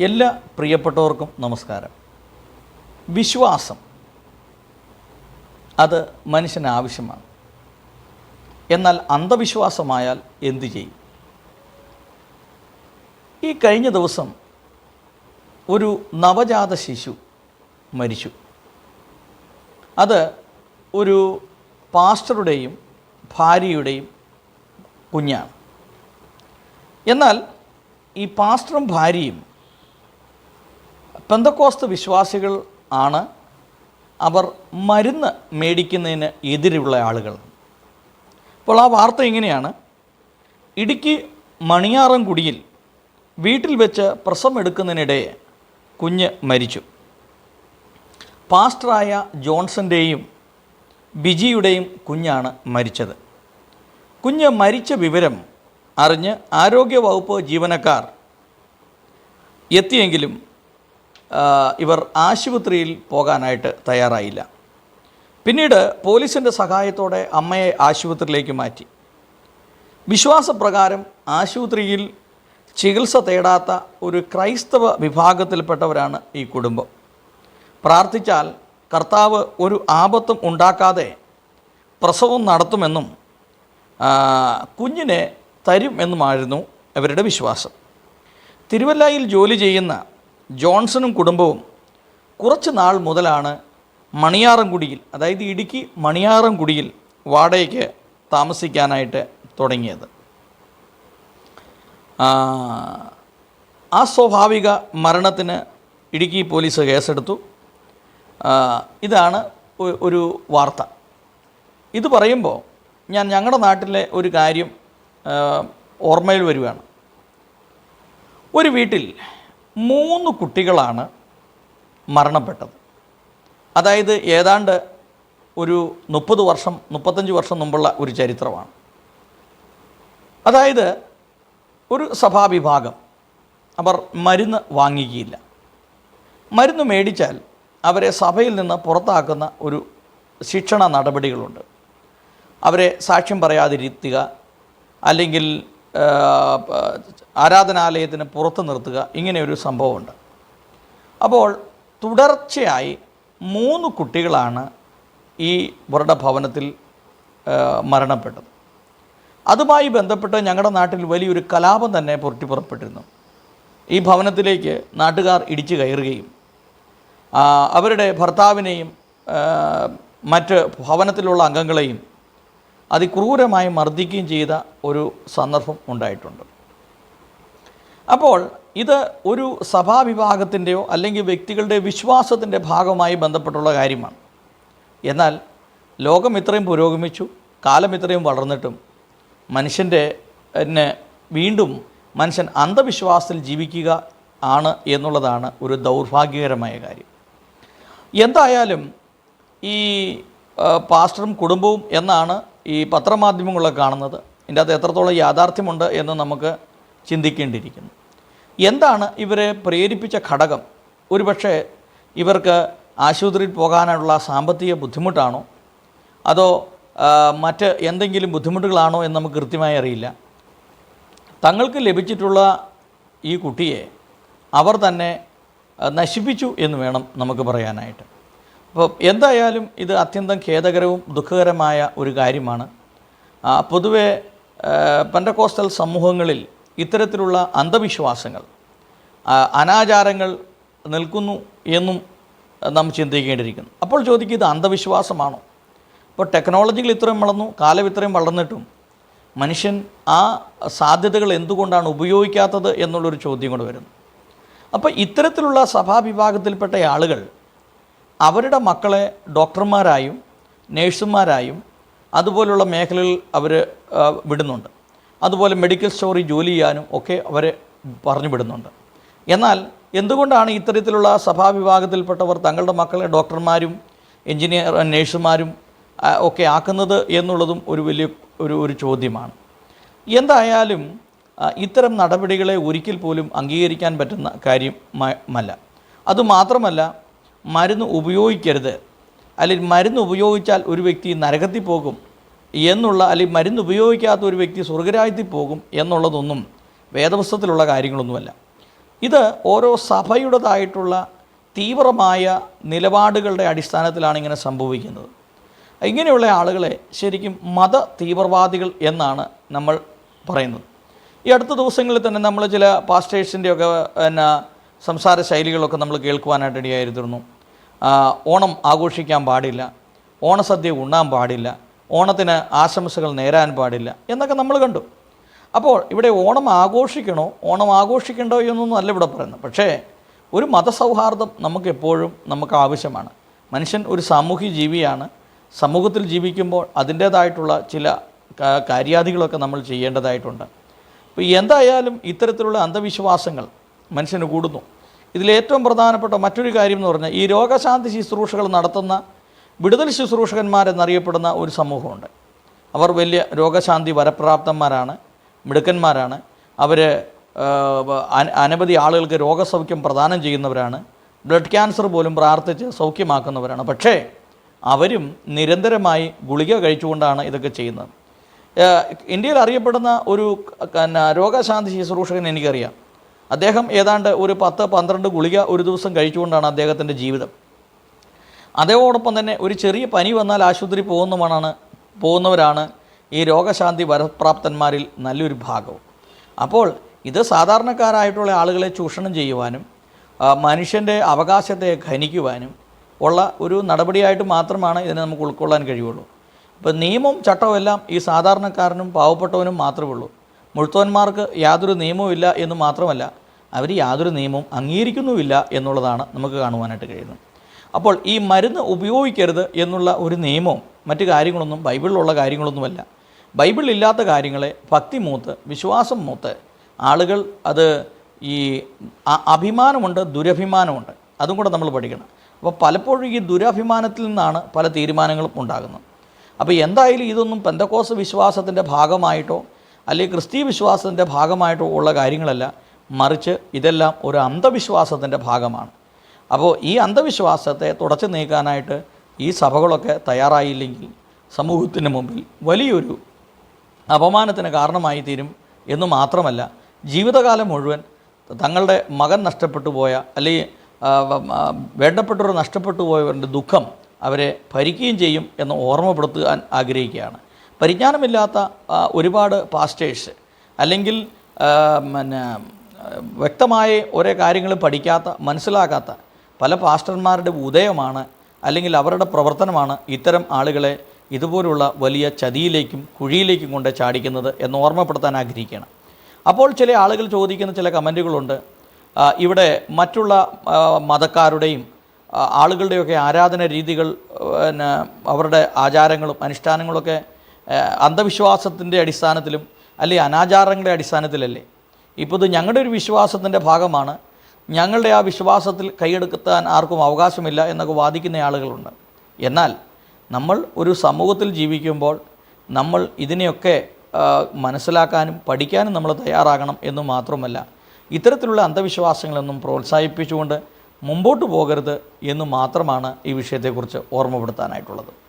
എല്ലാ പ്രിയപ്പെട്ടവർക്കും നമസ്കാരം. വിശ്വാസം അത് മനുഷ്യന് ആവശ്യമാണ്. എന്നാൽ അന്ധവിശ്വാസമായാൽ എന്തു ചെയ്യും? ഈ കഴിഞ്ഞ ദിവസം ഒരു നവജാത ശിശു മരിച്ചു. അത് ഒരു പാസ്റ്ററുടെയും ഭാര്യയുടെയും കുഞ്ഞാണ്. എന്നാൽ ഈ പാസ്റ്ററും ഭാര്യയും പെന്തക്കോസ്ത് വിശ്വാസികൾ ആണ് അവർ മരുന്ന് മേടിക്കുന്നതിന് എതിരുള്ള ആളുകൾ. അപ്പോൾ ആ വാർത്ത ഇങ്ങനെയാണ്. ഇടുക്കി മണിയാറൻകുടിയിൽ വീട്ടിൽ വെച്ച് പ്രസവം എടുക്കുന്നതിനിടെ കുഞ്ഞ് മരിച്ചു. പാസ്റ്ററായ ജോൺസന്റെയും ബിജിയുടെയും കുഞ്ഞാണ് മരിച്ചത്. കുഞ്ഞ് മരിച്ച വിവരം അറിഞ്ഞ് ആരോഗ്യവകുപ്പ് ജീവനക്കാർ എത്തിയെങ്കിലും ഇവർ ആശുപത്രിയിൽ പോകാനായിട്ട് തയ്യാറായില്ല. പിന്നീട് പോലീസിന്റെ സഹായത്തോടെ അമ്മയെ ആശുപത്രിയിലേക്ക് മാറ്റി. വിശ്വാസപ്രകാരം ആശുപത്രിയിൽ ചികിത്സ തേടാത്ത ഒരു ക്രൈസ്തവ വിഭാഗത്തിൽപ്പെട്ടവരാണ് ഈ കുടുംബം. പ്രാർത്ഥിച്ചാൽ കർത്താവ് ഒരു ആപത്തും ഉണ്ടാക്കാതെ പ്രസവം നടത്തുമെന്നും കുഞ്ഞിനെ തരും എന്നുമായിരുന്നു അവരുടെ വിശ്വാസം. തിരുവല്ലയിൽ ജോലി ചെയ്യുന്ന ജോൺസണും കുടുംബവും കുറച്ച് നാൾ മുതലാണ് മണിയാറൻകുടിയിൽ അതായത് ഇടുക്കി മണിയാറൻകുടിയിൽ വാടകയ്ക്ക് താമസിക്കാനായിട്ട് തുടങ്ങിയത്. അസ്വാഭാവിക മരണത്തിന് ഇടുക്കി പോലീസ് കേസെടുത്തു. ഇതാണ് ഒരു വാർത്ത. ഇത് പറയുമ്പോൾ ഞാൻ ഞങ്ങളുടെ നാട്ടിലെ ഒരു കാര്യം ഓർമ്മയിൽ വരുവാണ്. ഒരു വീട്ടിൽ മൂന്ന് കുട്ടികളാണ് മരണപ്പെട്ടത്. അതായത് ഏതാണ്ട് ഒരു മുപ്പത് വർഷം മുപ്പത്തഞ്ച് വർഷം മുമ്പുള്ള ഒരു ചരിത്രമാണ്. അതായത് ഒരു സഭാവിഭാഗം അവർ മരുന്ന് വാങ്ങിക്കുകയില്ല മരുന്ന് മേടിച്ചാൽ അവരെ സഭയിൽ നിന്ന് പുറത്താക്കുന്ന ഒരു ശിക്ഷണ നടപടികളുണ്ട്. അവരെ സാക്ഷ്യം പറയാതിരുത്തുക അല്ലെങ്കിൽ ആരാധനാലയത്തിന് പുറത്ത് നിർത്തുക ഇങ്ങനെയൊരു സംഭവമുണ്ട്. അപ്പോൾ തുടർച്ചയായി മൂന്ന് കുട്ടികളാണ് ഈ ഭവനത്തിൽ മരണപ്പെട്ടത്. അതുമായി ബന്ധപ്പെട്ട് ഞങ്ങളുടെ നാട്ടിൽ വലിയൊരു കലാപം തന്നെ പൊട്ടിപ്പുറപ്പെട്ടിരുന്നു ഈ ഭവനത്തിലേക്ക് നാട്ടുകാർ ഇടിച്ചു കയറുകയും അവരുടെ ഭർത്താവിനെയും മറ്റ് ഭവനത്തിലുള്ള അംഗങ്ങളെയും അതിക്രൂരമായി മർദ്ദിക്കുകയും ചെയ്ത ഒരു സന്ദർഭം ഉണ്ടായിട്ടുണ്ട്. അപ്പോൾ ഇത് ഒരു സഭാവിഭാഗത്തിന്റെയോ അല്ലെങ്കിൽ വ്യക്തികളുടെ വിശ്വാസത്തിന്റെ ഭാഗമായി ബന്ധപ്പെട്ടുള്ള കാര്യമാണ്. എന്നാൽ ലോകം ഇത്രയും പുരോഗമിച്ചു കാലം ഇത്രയും വളർന്നിട്ടും മനുഷ്യന്റെ വീണ്ടും മനുഷ്യൻ അന്ധവിശ്വാസത്തിൽ ജീവിക്കുക ആണ് എന്നുള്ളതാണ് ഒരു ദൗർഭാഗ്യകരമായ കാര്യം. എന്തായാലും ഈ പാസ്റ്ററും കുടുംബവും എന്നാണ് ഈ പത്രമാധ്യമങ്ങളൊക്കെ കാണുന്നത്. ഇതിന്റെ അകത്ത് എത്രത്തോളം യാഥാർത്ഥ്യമുണ്ട് എന്ന് നമുക്ക് ചിന്തിക്കേണ്ടിയിരിക്കുന്നു. എന്താണ് ഇവരെ പ്രേരിപ്പിച്ച ഘടകം? ഒരുപക്ഷെ ഇവർക്ക് ആശുപത്രിയിൽ പോകാനുള്ള സാമ്പത്തിക ബുദ്ധിമുട്ടാണോ? അതോ മറ്റ് എന്തെങ്കിലും ബുദ്ധിമുട്ടുകളാണോ എന്ന് നമുക്ക് കൃത്യമായി അറിയില്ല. തങ്ങൾക്ക് ലഭിച്ചിട്ടുള്ള ഈ കുട്ടിയെ അവർ തന്നെ നശിപ്പിച്ചു എന്ന് വേണം നമുക്ക് പറയാനായിട്ട്. അപ്പോൾ എന്തായാലും ഇത് അത്യന്തം ഖേദകരവും ദുഃഖകരമായ ഒരു കാര്യമാണ്. പൊതുവെ പെൻഡക്കോസ്റ്റൽ സമൂഹങ്ങളിൽ ഇത്തരത്തിലുള്ള അന്ധവിശ്വാസങ്ങൾ അനാചാരങ്ങൾ നിൽക്കുന്നു എന്നും നാം ചിന്തിക്കേണ്ടിയിരിക്കുന്നു. അപ്പോൾ ചോദിക്കുക ഇത് അന്ധവിശ്വാസമാണോ? ഇപ്പോൾ ടെക്നോളജികൾ ഇത്രയും വളർന്നു കാലം ഇത്രയും വളർന്നിട്ടും മനുഷ്യൻ ആ സാധ്യതകൾ എന്തുകൊണ്ടാണ് ഉപയോഗിക്കാത്തത് എന്നുള്ളൊരു ചോദ്യം കൂടെ വരുന്നു. അപ്പോൾ ഇത്തരത്തിലുള്ള സഭാവിഭാഗത്തിൽപ്പെട്ട ആളുകൾ അവരുടെ മക്കളെ ഡോക്ടർമാരായും നേഴ്സുമാരായും അതുപോലുള്ള മേഖലകളിൽ അവർ വിടുന്നുണ്ട്. അതുപോലെ മെഡിക്കൽ സ്റ്റോറിൽ ജോലി ചെയ്യാനും ഒക്കെ അവരെ പറഞ്ഞു വിടുന്നുണ്ട്. എന്നാൽ എന്തുകൊണ്ടാണ് ഇത്തരത്തിലുള്ള സഭാവിഭാഗത്തിൽപ്പെട്ടവർ തങ്ങളുടെ മക്കളെ ഡോക്ടർമാരും എഞ്ചിനീയർ നേഴ്സുമാരും ഒക്കെ ആക്കുന്നത് എന്നുള്ളതും ഒരു വലിയ ഒരു ഒരു ചോദ്യമാണ്. എന്തായാലും ഇത്തരം നടപടികളെ ഒരിക്കൽ പോലും അംഗീകരിക്കാൻ പറ്റുന്ന കാര്യമല്ല അതുമാത്രമല്ല മരുന്ന് ഉപയോഗിക്കരുത്. അല്ലെങ്കിൽ മരുന്ന് ഉപയോഗിച്ചാൽ ഒരു വ്യക്തി നരകത്തിൽ പോകും എന്നുള്ള അല്ലെങ്കിൽ മരുന്ന് ഉപയോഗിക്കാത്ത ഒരു വ്യക്തി സ്വർഗരാജ്യത്തിൽ പോകും എന്നുള്ളതൊന്നും വേദപുസ്തകത്തിലുള്ള കാര്യങ്ങളൊന്നുമല്ല. ഇത് ഓരോ സഭയുടേതായിട്ടുള്ള തീവ്രമായ നിലപാടുകളുടെ അടിസ്ഥാനത്തിലാണ് ഇങ്ങനെ സംഭവിക്കുന്നത്. ഇങ്ങനെയുള്ള ആളുകളെ ശരിക്കും മത തീവ്രവാദികൾ എന്നാണ് നമ്മൾ പറയുന്നത്. ഈ അടുത്ത ദിവസങ്ങളിൽ തന്നെ നമ്മൾ ചില പാസ്റ്റേഴ്സിന്റെയൊക്കെ പിന്നെ സംസാര ശൈലികളൊക്കെ നമ്മൾ കേൾക്കുവാനായിട്ട് ഇടയായിരുന്നു ആ, ഓണം ആഘോഷിക്കാൻ പാടില്ല. ഓണസദ്യ ഉണ്ണാൻ പാടില്ല. ഓണത്തിന് ആശംസകൾ നേരാൻ പാടില്ല എന്നൊക്കെ നമ്മൾ കണ്ടു. അപ്പോൾ ഇവിടെ ഓണം ആഘോഷിക്കണോ ഓണം ആഘോഷിക്കണ്ടോ എന്നൊന്നും അല്ല ഇവിടെ പറയുന്നത്. പക്ഷേ ഒരു മതസൗഹാർദ്ദം നമുക്കെപ്പോഴും നമുക്ക് ആവശ്യമാണ്. മനുഷ്യൻ ഒരു സാമൂഹ്യ ജീവിയാണ്. സമൂഹത്തിൽ ജീവിക്കുമ്പോൾ അതിന്റേതായിട്ടുള്ള ചില കാര്യാദികളൊക്കെ നമ്മൾ ചെയ്യേണ്ടതായിട്ടുണ്ട്. അപ്പോൾ എന്തായാലും ഇത്തരത്തിലുള്ള അന്ധവിശ്വാസങ്ങൾ മനുഷ്യന് കൂടുന്നു. ഇതിലേറ്റവും പ്രധാനപ്പെട്ട മറ്റൊരു കാര്യം എന്ന് പറഞ്ഞാൽ ഈ രോഗശാന്തി ശുശ്രൂഷകൾ നടത്തുന്ന വിടുതൽ ശുശ്രൂഷകന്മാരെന്നറിയപ്പെടുന്ന ഒരു സമൂഹമുണ്ട്. അവർ വലിയ രോഗശാന്തി വരപ്രാപ്തന്മാരാണ് മിടുക്കന്മാരാണ്. അവർ അനവധി ആളുകൾക്ക് രോഗസൗഖ്യം പ്രദാനം ചെയ്യുന്നവരാണ്. ബ്ലഡ് ക്യാൻസർ പോലും പ്രാർത്ഥിച്ച് സൗഖ്യമാക്കുന്നവരാണ്. പക്ഷേ അവരും നിരന്തരമായി ഗുളിക കഴിച്ചുകൊണ്ടാണ് ഇതൊക്കെ ചെയ്യുന്നത്. ഇന്ത്യയിൽ അറിയപ്പെടുന്ന ഒരു രോഗശാന്തി ശുശ്രൂഷകൻ എനിക്കറിയാം. അദ്ദേഹം ഏതാണ്ട് ഒരു പത്ത് പന്ത്രണ്ട് ഗുളിക ഒരു ദിവസം കഴിച്ചുകൊണ്ടാണ് അദ്ദേഹത്തിന്റെ ജീവിതം. അതോടൊപ്പം തന്നെ ഒരു ചെറിയ പനി വന്നാൽ ആശുപത്രി പോകുന്നവനാണ് പോകുന്നവരാണ് ഈ രോഗശാന്തി വരപ്രാപ്തന്മാരിൽ നല്ലൊരു ഭാഗവും. അപ്പോൾ ഇത് സാധാരണക്കാരായിട്ടുള്ള ആളുകളെ ചൂഷണം ചെയ്യുവാനും മനുഷ്യന്റെ അവകാശത്തെ ഖനിക്കുവാനും ഉള്ള ഒരു നടപടിയായിട്ട് മാത്രമാണ് ഇതിനെ നമുക്ക് ഉൾക്കൊള്ളാൻ കഴിയുള്ളൂ. അപ്പോൾ നിയമവും ചട്ടവും എല്ലാം ഈ സാധാരണക്കാരനും പാവപ്പെട്ടവനും മാത്രമേ ഉള്ളൂ. മുഴുത്തവന്മാർക്ക് യാതൊരു നിയമവും ഇല്ല എന്ന് മാത്രമല്ല അവർ യാതൊരു നിയമവും അംഗീകരിക്കുന്നുമില്ല എന്നുള്ളതാണ് നമുക്ക് കാണുവാനായിട്ട് കഴിയുന്നത്. അപ്പോൾ ഈ മരുന്ന് ഉപയോഗിക്കരുത് എന്നുള്ള ഒരു നിയമവും മറ്റു കാര്യങ്ങളൊന്നും ബൈബിളിലുള്ള കാര്യങ്ങളൊന്നുമല്ല. ബൈബിളിലില്ലാത്ത കാര്യങ്ങളെ ഭക്തി മൂത്ത് വിശ്വാസം മൂത്ത് ആളുകൾ അത് ഈ അഭിമാനമുണ്ട് ദുരഭിമാനമുണ്ട്. അതും കൂടെ നമ്മൾ പഠിക്കണം. അപ്പോൾ പലപ്പോഴും ഈ ദുരഭിമാനത്തിൽ നിന്നാണ് പല തീരുമാനങ്ങളും ഉണ്ടാകുന്നത്. അപ്പോൾ എന്തായാലും ഇതൊന്നും പെന്തക്കോസ് വിശ്വാസത്തിന്റെ ഭാഗമായിട്ടോ അല്ലെങ്കിൽ ക്രിസ്തീയ വിശ്വാസത്തിന്റെ ഭാഗമായിട്ടോ ഉള്ള കാര്യങ്ങളല്ല മറിച്ച് ഇതെല്ലാം ഒരു അന്ധവിശ്വാസത്തിന്റെ ഭാഗമാണ്. അപ്പോൾ ഈ അന്ധവിശ്വാസത്തെ തുടച്ചു നീക്കാനായിട്ട് ഈ സഭകളൊക്കെ തയ്യാറായില്ലെങ്കിൽ സമൂഹത്തിന് മുമ്പിൽ വലിയൊരു അപമാനത്തിന് കാരണമായി തീരും എന്ന് മാത്രമല്ല ജീവിതകാലം മുഴുവൻ തങ്ങളുടെ മകൻ നഷ്ടപ്പെട്ടു പോയ അല്ലെങ്കിൽ വേണ്ടപ്പെട്ടവർ നഷ്ടപ്പെട്ടു പോയവരുടെ ദുഃഖം അവരെ ഭരിക്കുകയും ചെയ്യും എന്ന് ഓർമ്മപ്പെടുത്താൻ ആഗ്രഹിക്കുകയാണ്. പരിജ്ഞാനമില്ലാത്ത ഒരുപാട് പാസ്റ്റേഴ്സ് അല്ലെങ്കിൽ പിന്നെ വ്യക്തമായ ഓരോ കാര്യങ്ങളും പഠിക്കാത്ത മനസ്സിലാക്കാത്ത പല പാസ്റ്റർമാരുടെ ഉദയമാണ് അല്ലെങ്കിൽ അവരുടെ പ്രവർത്തനമാണ് ഇത്തരം ആളുകളെ ഇതുപോലുള്ള വലിയ ചതിയിലേക്കും കുഴിയിലേക്കും കൊണ്ട് ചാടിക്കുന്നത് എന്ന് ഓർമ്മപ്പെടുത്താൻ ആഗ്രഹിക്കുകയാണ്. അപ്പോൾ ചില ആളുകൾ ചോദിക്കുന്ന ചില കമന്റുകളുണ്ട്. ഇവിടെ മറ്റുള്ള മതക്കാരുടെയും ആളുകളുടെയൊക്കെ ആരാധന രീതികൾ പിന്നെ അവരുടെ ആചാരങ്ങളും അനുഷ്ഠാനങ്ങളൊക്കെ അന്ധവിശ്വാസത്തിന്റെ അടിസ്ഥാനത്തിലും അല്ലെങ്കിൽ അനാചാരങ്ങളുടെ അടിസ്ഥാനത്തിലല്ലേ? ഇപ്പോൾ ഇത് ഞങ്ങളുടെ ഒരു വിശ്വാസത്തിന്റെ ഭാഗമാണ്. ഞങ്ങളുടെ ആ വിശ്വാസത്തിൽ കൈയെടുക്കാൻ ആർക്കും അവകാശമില്ല എന്നൊക്കെ വാദിക്കുന്ന ആളുകളുണ്ട്. എന്നാൽ നമ്മൾ ഒരു സമൂഹത്തിൽ ജീവിക്കുമ്പോൾ നമ്മൾ ഇതിനെയൊക്കെ മനസ്സിലാക്കാനും പഠിക്കാനും നമ്മൾ തയ്യാറാകണം എന്ന് മാത്രമല്ല ഇത്തരത്തിലുള്ള അന്ധവിശ്വാസങ്ങളൊന്നും പ്രോത്സാഹിപ്പിച്ചുകൊണ്ട് മുമ്പോട്ട് പോകരുത് എന്ന് മാത്രമാണ് ഈ വിഷയത്തെക്കുറിച്ച് ഓർമ്മപ്പെടുത്താനായിട്ടുള്ളത്.